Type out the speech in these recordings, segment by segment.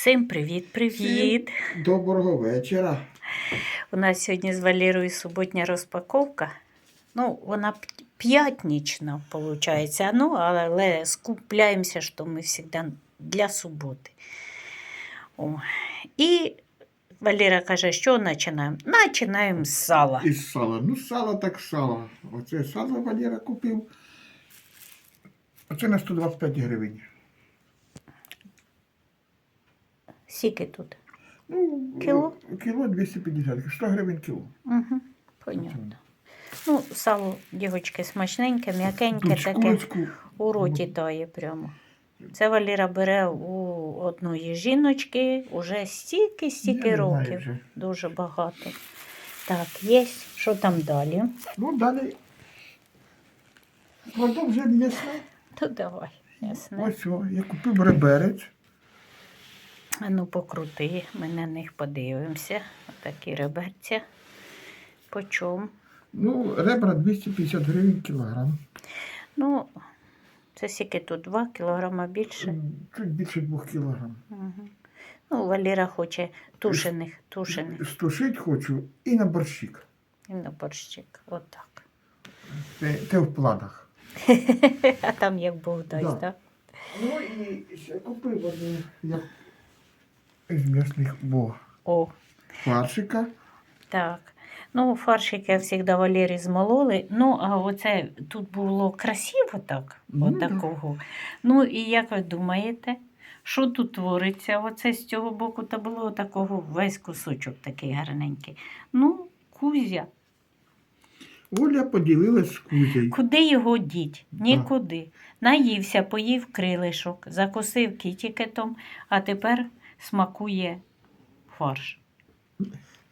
Всім привіт-привіт! Доброго вечора. У нас сьогодні з Валерою суботня розпаковка. Ну, вона п'ятнічна, виходить. Ну, але скупляємося, що ми завжди для суботи. О. І Валера каже, що починаємо? Починаємо з сала. Із сала. Ну, сало так сало. Оце сало Валера купив. Оце на 125 гривень. Скільки тут? Ну, Кіло? Кіло 250, 100 гривень кіло. Угу, понятно. Ну, сало, дівчатки, смачненьке, м'якеньке, Тут таке. шкурочку. У роті тає прямо. Це Валіра бере у одної жіночки уже стільки-стільки Я не знаю років. вже. Дуже багато. Так, є. Що там далі? Ну, далі. Продовжує м'ясне. То давай, ясно. Ось о, я купив реберець. Ну покрути, ми на них подивимося. Отакі реберця. По чому? Ну, ребра 250 гривень кілограм. Ну, це скільки тут 2 кілограма більше. Чуть більше 2 кілограм. Угу. Ну, Валіра хоче тушених, тушених. Стушить хочу і на борщик. І на борщик. Отак. Те, те в планах. А там як Бог дасть, Да. так? Ну і ще купив одну, як з м'ясних бо О, фаршика. так. Ну, фаршики завжди Валері змололи. Ну, а оце тут було красиво так, Ну, да. Ну, і як ви думаєте, що тут твориться? Оце з цього боку та було такого весь кусочок такий гарненький. Ну, кузя. Оля поділилась з кузею. Куди його діть? Нікуди. Наївся, поїв крилишок, закусив кітікетом, а тепер смакує фарш.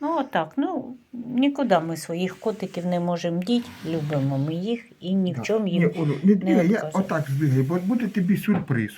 Ну, отак. Ну, нікуди ми своїх котиків не можемо діти, любимо ми їх і ні в чому Ні, їм. Олю, не, не не, я отак збігаю, бо буде тобі сюрприз.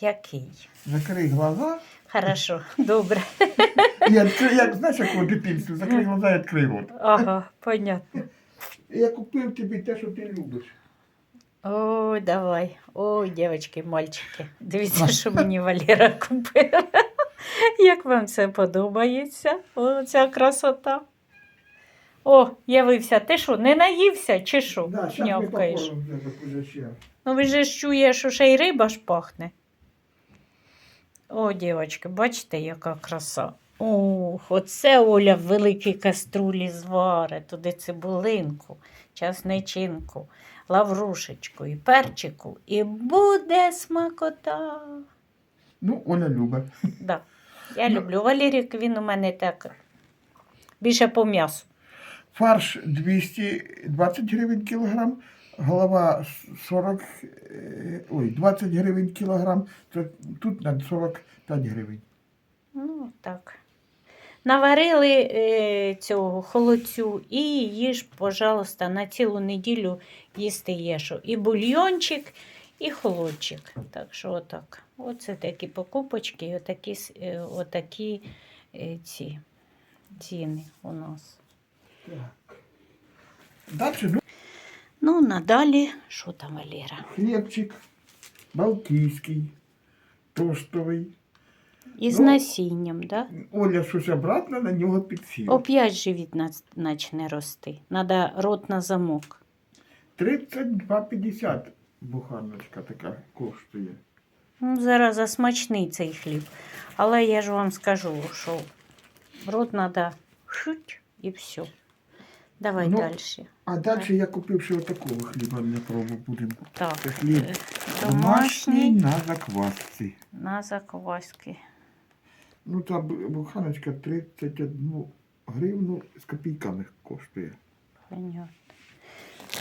Який? Закрий глаза, Хорошо, добре. і відкрий, як знаєш, як у дитинстві, закрий глаза і відкрий рот. Ага, понятно. Я купив тобі те, що ти любиш. Ой, давай. Ой, дівчатки, мальчики. Дивіться, що мені Валера купив. Як вам це подобається? О, ця красота. О, явився. Ти що, не наївся чи що? Да, Нявкаєш. Ну ви же ж чуєш, що ще й риба ж пахне. О, дівчатки, бачите, яка краса. Ох, оце Оля в великій каструлі зваре, туди цибулинку, часничинку, лаврушечку і перчику. І буде смакота. Ну, Оля любить. Да. Я Ну. люблю Валерік, він у мене так більше по м'ясу. Фарш 220 гривень кілограм, голова 40, е, ой, 20 гривень кілограм, тут на 45 гривень. Ну, так. Наварили е, цього холодцю і їж, пожалуйста, на цілу неділю їсти єшу. І бульйончик, і холодчик. Так що отак. Оце такі покупочки, і отакі, е, отакі е, ці ціни у нас. Далі ну, Ну, надалі, що там, Валера? хлібчик, балтійський, тостовий. Із Ну. насінням, так? Да? Оля щось обратно на нього підсіла. Оп'ять живіт начне рости. Надо рот на замок. 32,50 буханочка така коштує. Ну, зараза смачний цей хліб. Але я ж вам скажу, що рот треба шуть і все. Давай Ну, далі. А далі я купив ще отакого хліба для пробу будемо. Так, Це хліб домашній на заквасці. на закваски. Ну, та буханочка 31 гривну з копійками коштує. Понятно.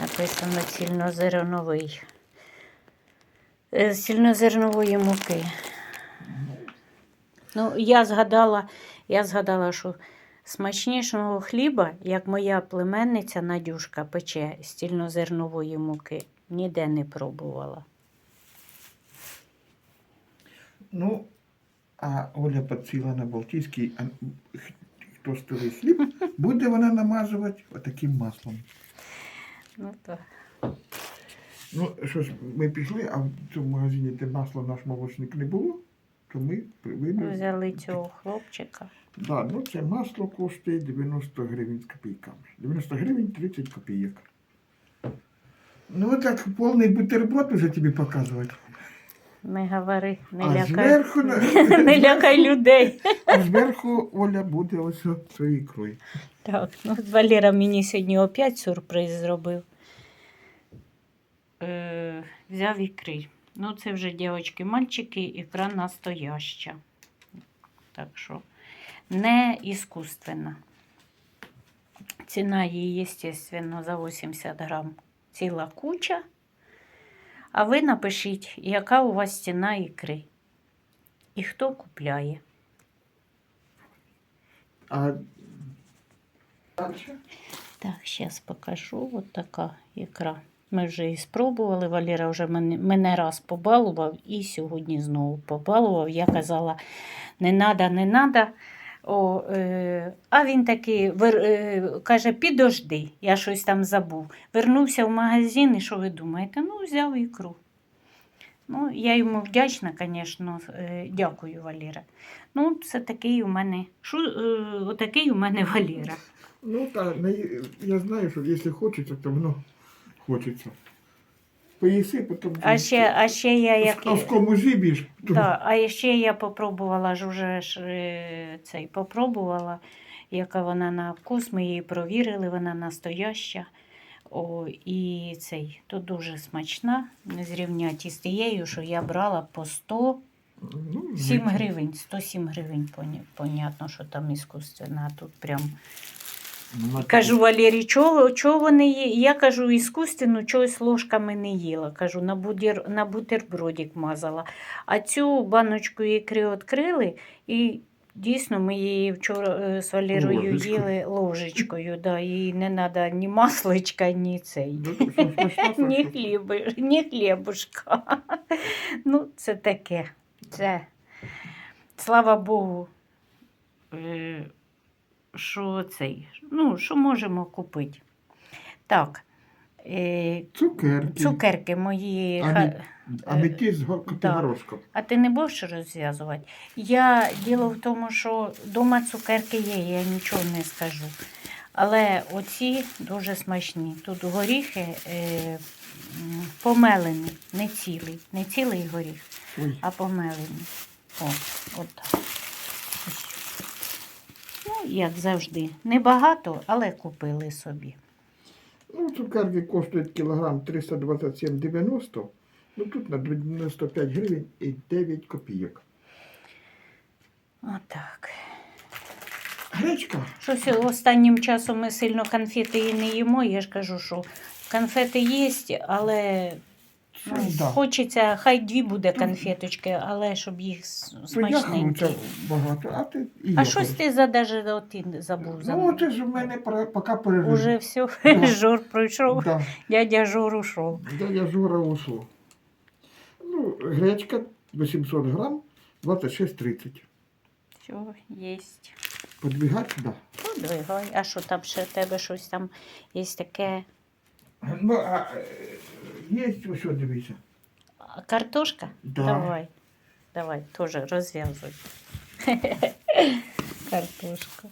Написано цільнозерновий. Е, З цільнозернової муки. Ну, я згадала, я згадала, що смачнішого хліба, як моя племенниця Надюшка пече з цільнозернової муки, ніде не пробувала. Ну, а Оля підсіла на Балтійський а, х- тостовий хліб, буде вона намазувати отаким маслом. Ну, то. Ну, що ж, ми пішли, а в цьому магазині де масла наш молочник не було. то ми повинні... Взяли цього хлопчика. Да, ну це масло коштує 90 гривень з копійками. 90 гривень 30 копійок. Ну так повний бутерброд уже тобі показувати. Не говори, не а лякай. зверху, Не лякай людей. а зверху Оля буде ось цією ікрою. Так, ну Валера мені сьогодні опять сюрприз зробив. Е, взяв ікри. Ну, це вже дівчатки, мальчики, ікра настояща. Так що не іскусственна. Ціна її, звісно, за 80 грам ціла куча. А ви напишіть, яка у вас ціна ікри і хто купляє. А? Так, зараз покажу. От така ікра. Ми вже її спробували. Валера вже мене, раз побалував і сьогодні знову побалував. Я казала, не надо, не надо. О, е, а він такий вер, е, каже, підожди, я щось там забув. Вернувся в магазин, і що ви думаєте? Ну, взяв ікру. Ну, я йому вдячна, звісно, е, дякую, Валера. Ну, це такий у мене, шу, е, отакий у мене Валера. Ну так, я знаю, що якщо хочеться, то воно хочеться. Поїси, потім. А ще, а ще я як... А в кому зіб'єш, Да, а ще я попробувала ж уже ж, е, цей попробувала, яка вона на вкус. Ми її провірили, вона настояща. О, і цей то дуже смачна, не зрівняті з тією, що я брала по 100 ну, 7 гривень, 107 гривень, поня- понятно, що там іскусственна, а тут прям Кажу Валерій, чого, чого вони є? Я кажу, іскусственну чогось ложками не їла. Кажу, на, будер, на бутербродик мазала. А цю баночку ікри відкрили, і дійсно ми її вчора е, з Валерою їли ложечкою. Да, їй не треба ні масличка, ні цей. То Ні, що? ні хлібушка. Ну, це таке. Це, слава Богу, е, що цей, ну, що можемо купити. Так, е, Цукерки. цукерки мої. А ха- не- А не ті з го- горошком. А ти не будеш розв'язувати? Я діло в тому, що вдома цукерки є, я нічого не скажу. Але оці дуже смачні. Тут горіхи е, м, помелені, не цілий. Не цілий горіх, Ой, а помелені. О, от так. Як завжди. Небагато, але купили собі. Ну, цукерки коштують кілограм 327,90. Ну тут на 95 гривень і 9 копійок. Отак. Гречка. Щось останнім часом ми сильно конфети і не їмо. Я ж кажу, що конфети є, але ну, Ну, да. хочеться, хай дві буде конфеточки, але щоб їх с- смачненькі. багато, а ти і А щось ти за даже от ти забув. за Ну, це ж в мене поки пережив. Уже все, Да. Жор пройшов, Да. дядя Жор ушов. Дядя Жора ушло. Ну, гречка 800 грам, 26,30. Все, єсть. Подвігати, да. Подвигай. А що там ще в тебе щось там є таке? Ну, а е, є ось що, дивіться. Картошка? Да. Давай. Давай, теж розв'язуй. Картошка.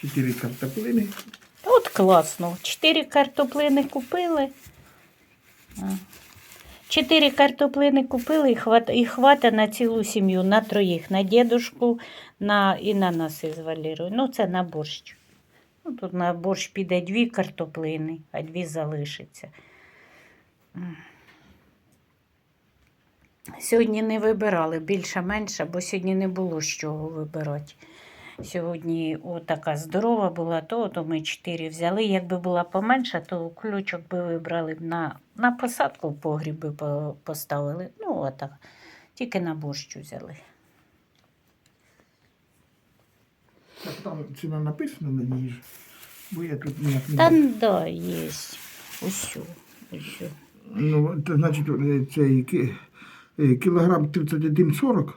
Чотири картоплини. От класно. Чотири картоплини купили. Чотири картоплини купили і хват, і хвата на цілу сім'ю, на троїх, на дідушку на, і на нас із Валерою. Ну, це на борщ. Ну, тут на борщ піде дві картоплини, а дві залишиться. Сьогодні не вибирали більше-менше, бо сьогодні не було з чого вибирати. Сьогодні така здорова була, то, то ми чотири взяли. Якби була поменша, то ключок би вибрали на, на посадку в погріб би поставили. Ну, отак. Тільки на борщ взяли. Там ціна написана на ній. Бо я тут ніяк не Та бачу. ну, да, є. Усю, усю. Ну, це значить, е, цей ки- е, кілограм 31,40.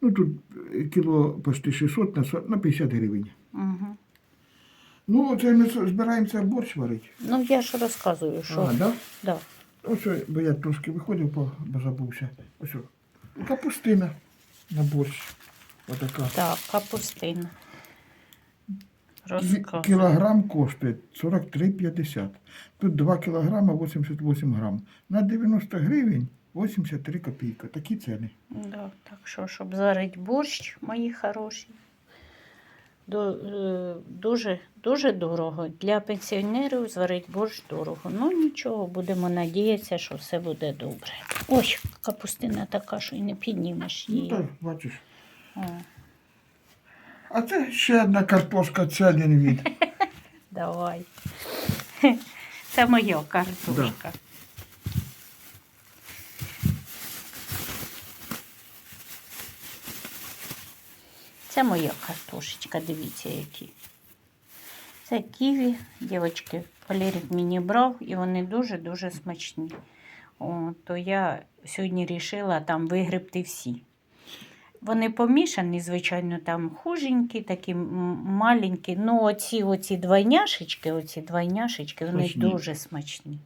Ну тут е, кіло почти 600 на, 40 на 50 гривень. Угу. Ну, це ми збираємося борщ варити. Ну, я ж розказую, що. А, да? Да. Ось, о, бо я трошки виходив, по- бо забувся. Ось, о, капустина на борщ. Отака. Так, капустина. Розказ. Кілограм коштує 43,50. Тут 2 кілограма 88 грам. На 90 гривень 83 копійки. Такі ціни. Да, так що, щоб зварити борщ, мої хороші, е, дуже, дуже дорого. Для пенсіонерів зварити борщ дорого. Ну нічого, будемо надіятися, що все буде добре. Ой, капустина така, що й не піднімеш Ну так, бачиш. О, А це ще одна картошка, це один від. давай. Це моя картошка. Це моя картошечка, дивіться які. Це ківі, дівчатки, Валерік мені брав, і вони дуже-дуже смачні. О, то я сьогодні вирішила там вигребти всі. Вони помішані, звичайно, там хуженькі, такі маленькі. Ну, оці, оці двойняшечки, оці двойняшечки, вони Смачні. дуже смачні.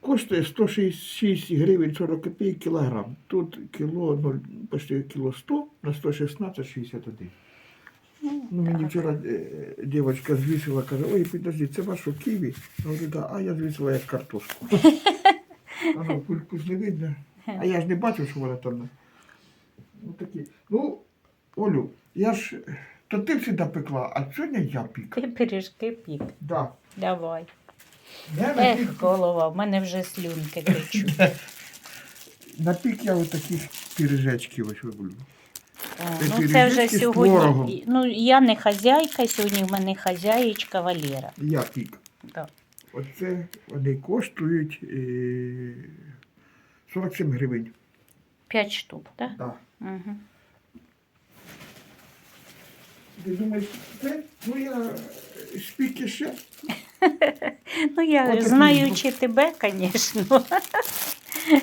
Коштує 166 гривень 40 копійок кілограм. Тут кіло, ну, почти кіло 100 на 116,61. Ну, мені вчора е, дівчинка звісила, каже, ой, підожди, це ваше ківі? Я говорю, да, а я звісила як картошку. Воно пульпус не видно. А я ж не бачив, що вона там. Ну, такі. Ну, Олю, я ж, то ти завжди пекла, а сьогодні я пік. Ти пиріжки пік. Да. Давай. Я Ех, голова, в мене вже слюнки течуть. на пік я отаких піріжечків ось роблю. О, Це Ну, це вже пиріжечки з творогом. сьогодні. Ну, я не хазяйка, сьогодні в мене хазяєчка Валера. Я пік. Да. Оце вони коштують е, 47 гривень. П'ять штук, так? Да. Угу. Ти думаєш, це? Ну я спіки ще. Ну, я Отакий знаючи тебе, звісно,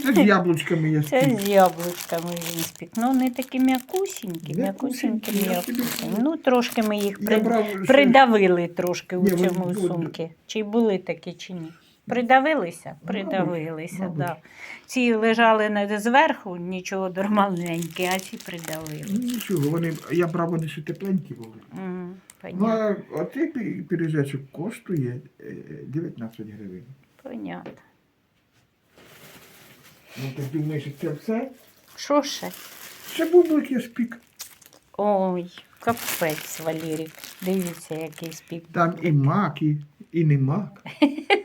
Це з яблучками я це з яблучками він спік. Ну, вони такі м'якусінькі, М'якусінькі, м'якусінькі. Ну, трошки ми їх при... брав придавили трошки у цьому сумки. Чи були такі, чи ні? Придавилися? Придавилися, так. Да. Ці лежали не зверху, нічого нормальненьке, а ці придавили. Ну, нічого, вони, я брав, вони ще тепленькі були. М, Ну, Понятно. а оцей пі- пиріжечок коштує е, 19 гривень. Понятно. Ну, ти думаєш, це все? Що ще? Ще бублик я спік. Ой, капець, Валерік. Дивіться, який спік. Там і мак, і, і не мак.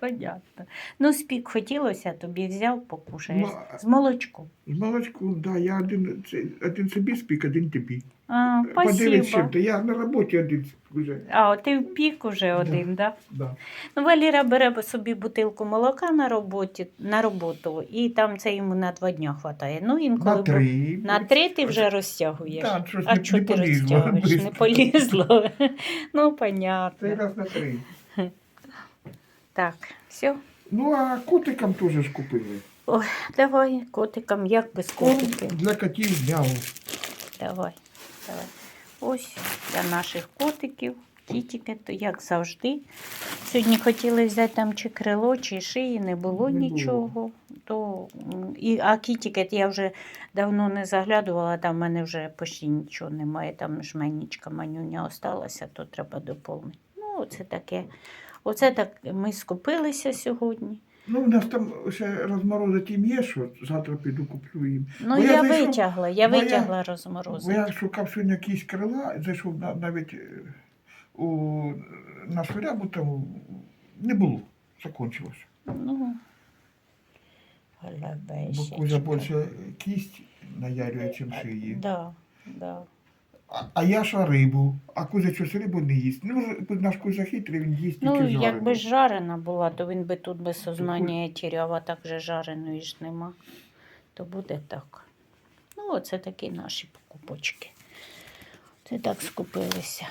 Понятно. Ну, спік хотілося, тобі взяв, покушаєш. Ну, З молочком. З молочком, да, я один, це, один собі спік, один тобі. А, Подивись, спасибо. чим я на роботі один вже. А, ти в пік уже один, да? Да. Ну, Валіра бере собі бутилку молока на роботі, на роботу, і там це йому на два дня хватає. Ну, інколи На бу- три. на три ти вже розтягуєш. Так, щось а не- чого не ти полізло розтягуєш? Не полізло. ну, Цей понятно. раз на три. Так, все. Ну, а котикам теж ж купили. Давай, котикам, як без котиків. для котів дняву. Давай, давай. Ось для наших котиків. Кітіки, то як завжди. Сьогодні хотіли взяти там чи крило, чи шиї, не було Не було. нічого. То, і, а кітікет я вже давно не заглядувала, там в мене вже почти нічого немає. Там жменічка манюня осталася, то треба доповнити. Ну, оце таке. Оце так ми скупилися сьогодні. Ну, у нас там ще розморозити їм є, що завтра піду куплю їм. Ну, Бо я, я зайшов- витягла, я витягла Бо я шукав сьогодні якісь крила, зайшов на, навіть е, у нашу рябу, там не було, закончилося. Ну, Бо кузя більше кість наярює, чим шиї. Да, да. А, я ж рибу, а кузя щось рибу не їсть. Ну, наш коза хитрий, він їсть тільки Ну, жарену. якби ж жарена була, то він би тут без сознання тіряв, а так же жареної ж нема. То буде так. Ну, оце такі наші покупочки. Це так скупилися.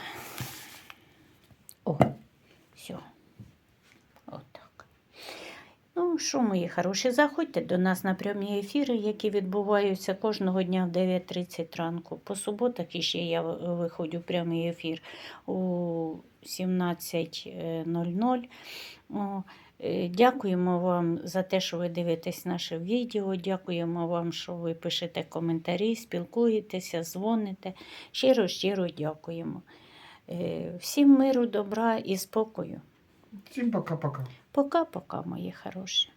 О, все. Отак. Ну, що, мої хороші, заходьте до нас на прямі ефіри, які відбуваються кожного дня в 9.30 ранку. По суботах іще я виходжу в прямий ефір у 17.00. Е, Дякуємо вам за те, що ви дивитесь наше відео. Дякуємо вам, що ви пишете коментарі, спілкуєтеся, дзвоните. Щиро, щиро дякуємо. Е, Всім миру, добра і спокою. Всім пока-пока. Пока-пока, мої хороші.